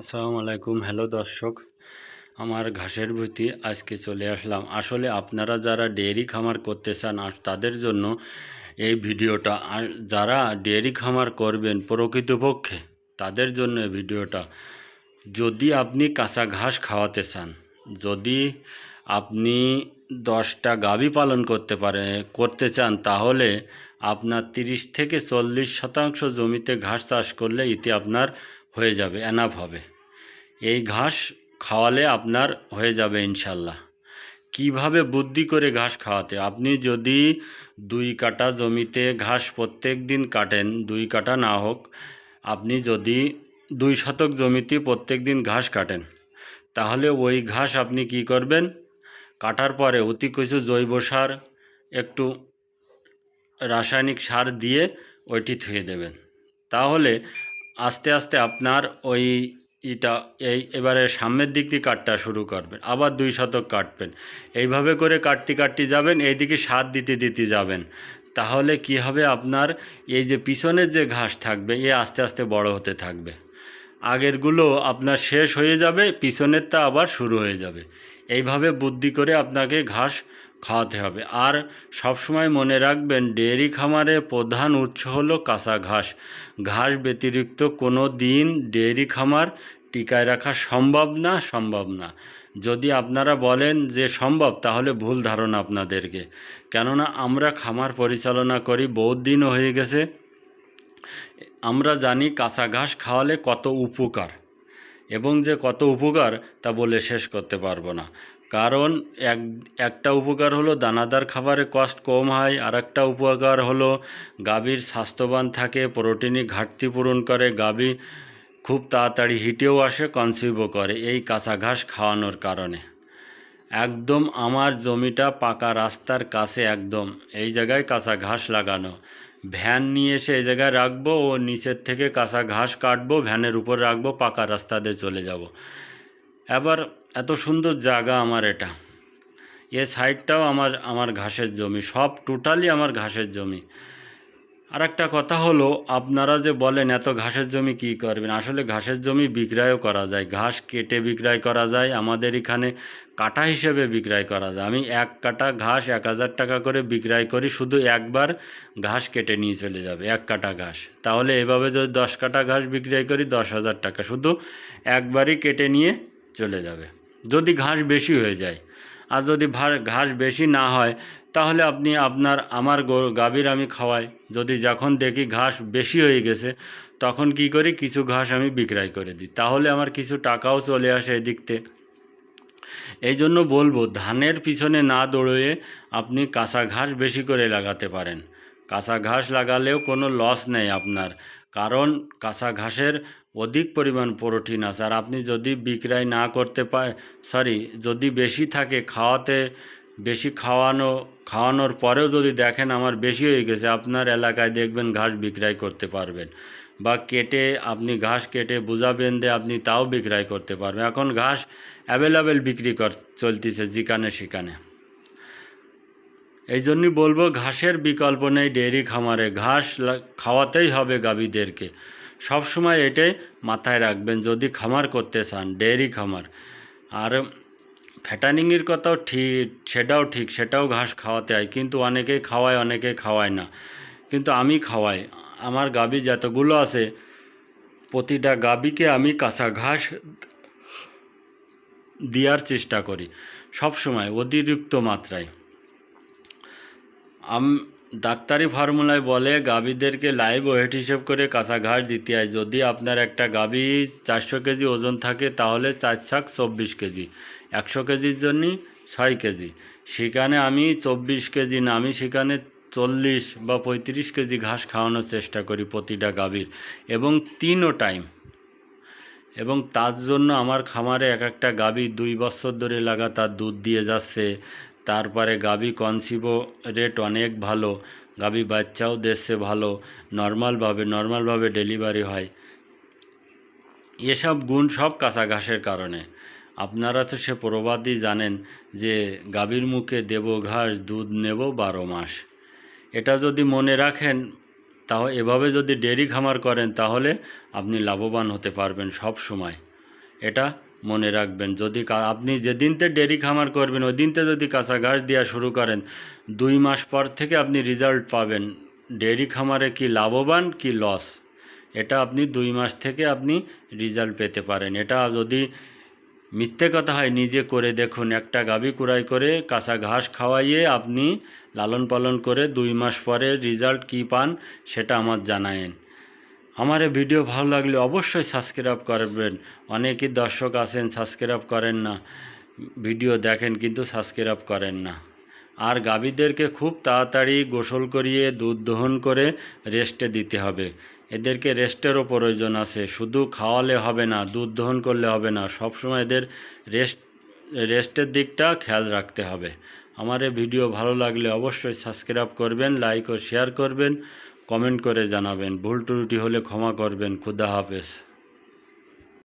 আসসালামু আলাইকুম। হ্যালো দর্শক, আমার ঘাসের ভূতি আজকে চলে আসলাম। আসলে আপনারা যারা ডেয়ারি খামার করতে চান তাদের জন্য এই ভিডিওটা যারা ডেয়ারি খামার করবেন প্রকৃতপক্ষে, তাদের জন্য এই ভিডিওটা। যদি আপনি কাঁচা ঘাস খাওয়াতে চান, যদি আপনি দশটা গাভী পালন করতে পারে, করতে চান, তাহলে আপনার তিরিশ থেকে চল্লিশ শতাংশ জমিতে ঘাস চাষ করলে এতে আপনার হয়ে যাবে অ্যানাফ হবে। এই ঘাস খাওয়ালে আপনার হয়ে যাবে ইনশাল্লাহ। কীভাবে বুদ্ধি করে ঘাস খাওয়াতে? আপনি যদি দুই কাটা জমিতে ঘাস প্রত্যেক দিন কাটেন, দুই কাটা না হোক, আপনি যদি দুই শতক জমিতে প্রত্যেক দিন ঘাস কাটেন, তাহলে ওই ঘাস আপনি কি করবেন? কাটার পরে অতি কিছু জৈব সার, একটু রাসায়নিক সার দিয়ে ওইটি থুয়ে দেবেন। তাহলে আস্তে আস্তে আপনার ওই ইটা, এই এবারে সামনের দিক দিয়ে কাটটা শুরু করবেন, আবার দুই শতক কাটবেন। এইভাবে করে কাটতে কাটতে যাবেন, এইদিকে সাত দিতে দিতে যাবেন। তাহলে কি হবে আপনার, এই যে পিছনের যে ঘাস থাকবে, এ আস্তে আস্তে বড় হতে থাকবে। আগেরগুলো আপনার শেষ হয়ে যাবে, পিছনেরটা আবার শুরু হয়ে যাবে। এইভাবে বুদ্ধি করে আপনাকে ঘাস খাওয়াতে হবে। আর সবসময় মনে রাখবেন, ডেয়ারি খামারে প্রধান উৎস হলো কাঁচা ঘাস। ঘাস ব্যতিরিক্ত কোনো দিন ডেয়ারি খামার টিকায় রাখা সম্ভব না সম্ভব না। যদি আপনারা বলেন যে সম্ভব, তাহলে ভুল ধারণা আপনাদেরকে। কেননা, আমরা খামার পরিচালনা করি, বহুত দিনও হয়ে গেছে। আমরা জানি কাঁচা ঘাস খাওয়ালে কত উপকার। এবং যে কত উপকার, তা বলে শেষ করতে পারব না। কারণ এক, একটা উপকার হলো দানাদার খাবারে কষ্ট কম হয় আর একটা উপকার হলো গাভীর স্বাস্থ্যবান থাকে প্রোটিনে ঘাটতি পূরণ করে, গাভী খুব তাড়াতাড়ি হিটেও আসে কনসিভও করে, এই কাঁচা ঘাস খাওয়ানোর কারণে। একদম আমার জমিটা পাকা রাস্তার কাছে একদম, এই জায়গায় কাঁচা ঘাস লাগানো। ভ্যান নিয়ে এসে এই জায়গায় রাখব, ও নিচের থেকে কাঁচা ঘাস কাটবো, ভ্যানের উপর রাখব, পাকা রাস্তা দিয়ে চলে যাব। এবার এত সুন্দর জায়গা আমার এটা। এ সাইডটাও আমার আমার ঘাসের জমি, সব টোটালি আমার ঘাসের জমি। আর একটা কথা হলো, আপনারা যে বলেন এত ঘাসের জমি কি করবেন? আসলে ঘাসের জমি বিক্রয়ও করা যায়, ঘাস কেটে বিক্রয় করা যায়, আমাদের এখানে কাটা হিসেবে বিক্রয় করা যায়। আমি এক কাটা ঘাস এক হাজার টাকা করে বিক্রয় করি, শুধু একবার ঘাস কেটে নিয়ে চলে যাবে, এক কাটা ঘাস। তাহলে এভাবে যদি দশ কাটা ঘাস বিক্রয় করি, দশ হাজার টাকা। শুধু একবারই কেটে নিয়ে চলে যাবে। যদি ঘাস বেশি হয়ে যায়। আর যদি ঘাস বেশি না হয়, তাহলে আপনি আপনার, আমার গাভীর আমি খাওয়াই। যদি যখন দেখি ঘাস বেশি হয়ে গেছে, তখন কি করি? কিছু ঘাস আমি বিক্রয় করে দিই। তাহলে আমার কিছু টাকাও চলে আসে এদিকতে এই জন্য বলব, ধানের পিছনে না দৌড়য়ে আপনি কাঁচা ঘাস বেশি করে লাগাতে পারেন। কাঁচা ঘাস লাগালেও কোনো লস নেই আপনার। কারণ কাঁচা ঘাসের অধিক পরিমাণ প্রোটিন আছে। আর আপনি যদি বিক্রয় না করতে পায় সরি যদি বেশি থাকে খাওয়াতে, বেশি খাওয়ানো, খাওয়ানোর পরেও যদি দেখেন আমার বেশি হয়ে গেছে, আপনার এলাকায় দেখবেন ঘাস বিক্রয় করতে পারবেন। বা কেটে আপনি ঘাস কেটে বোঝা বেঁধে আপনি তাও বিক্রয় করতে পারবেন। এখন ঘাস অ্যাভেলেবেল বিক্রি কর, চলতেছে যেখানে সেখানে। এই জন্যই বলব, ঘাসের বিকল্প নেই ডেয়ারি খামারে। ঘাস খাওয়াতেই হবে গাভীদেরকে। সবসময় এটাই মাথায় রাখবেন, যদি খামার করতে চান, ডেয়ারি খামার। আর ফ্যাটানিংয়ের কথাও ঠিক, সেটাও ঠিক, সেটাও ঘাস খাওয়াতে হয়, কিন্তু অনেকেই খাওয়ায় অনেকে খাওয়ায় না। কিন্তু আমি খাওয়াই। আমার গাবি যতগুলো আছে, প্রতিটা গাবিকে আমি কাঁচা ঘাস দেওয়ার চেষ্টা করি, সব সময়, অতিরিক্ত মাত্রায়। আম ডাক্তারি ফর্মুলায় বলে, গাভীদেরকে লাইভ ওয়েট হিসেব করে কাঁচা ঘাস দিতে হয়। যদি আপনার একটা গাভী চারশো কেজি ওজন থাকে, তাহলে চার ছাক চব্বিশ কেজি। একশো কেজির জন্য ছয় কেজি। সেখানে আমি চব্বিশ কেজি না, আমি সেখানে চল্লিশ বা পঁয়ত্রিশ কেজি ঘাস খাওয়ানোর চেষ্টা করি প্রতিটা গাভীর। এবং তিনও টাইম এবং তার জন্য আমার খামারে এক একটা গাভী দুই বছর ধরে লাগাতার দুধ দিয়ে যাচ্ছে। তারপরে গাভী কনসিভো রেট অনেক ভালো, গাভী বাচ্চাও দিচ্ছে ভালো, নর্মালভাবে নর্মালভাবে ডেলিভারি হয়। এসব গুণ সব কাঁচা ঘাসের কারণে। আপনারা তো সে প্রবাদই জানেন যে গাভীর মুখে দেব ঘাস, দুধ নেব বারো মাস। এটা যদি মনে রাখেন তাও এভাবে যদি ডেরি খামার করেন, তাহলে আপনি লাভবান হতে পারবেন সব সময়। এটা মনে রাখবেন, যদি আপনি যেদিনতে ডেরি খামার করবেন ওই দিনতে যদি কাঁচা ঘাস দেওয়া শুরু করেন, দুই মাস পর থেকে আপনি রেজাল্ট পাবেন। ডেরি খামারে কি লাভবান কি লস এটা আপনি দুই মাস থেকে আপনি রেজাল্ট পেতে পারেন। এটা যদি মিথ্যে কথা হয়, নিজে করে দেখুন। একটা গাভী কুড়াই করে কাঁচা ঘাস খাওয়াইয়ে আপনি লালন পালন করে দুই মাস পরে রেজাল্ট কী পান, সেটা আমার জানায়েন। আমার ভিডিও ভালো লাগলে অবশ্যই সাবস্ক্রাইব করবেন। অনেকই দর্শক আছেন, সাবস্ক্রাইব করেন না। ভিডিও দেখেন কিন্তু সাবস্ক্রাইব করেন না। আর গাভীদেরকে খুব তাড়াতাড়ি গোসল করিয়ে দুধ দহন করে রেস্টে দিতে হবে। এদেরকে রেস্টেরও প্রয়োজন আছে। শুধু খাওয়ালে হবে না, দুধ দহন করলে হবে না। সবসময় এদের রেস্ট, রেস্টের দিকটা খেয়াল রাখতে হবে। আমার ভিডিও ভালো লাগলে অবশ্যই সাবস্ক্রাইব করবেন, লাইক ও শেয়ার করবেন। কমেন্ট করে জানাবেন। ভুল ত্রুটি হলে ক্ষমা করবেন। খুদা হাফেজ।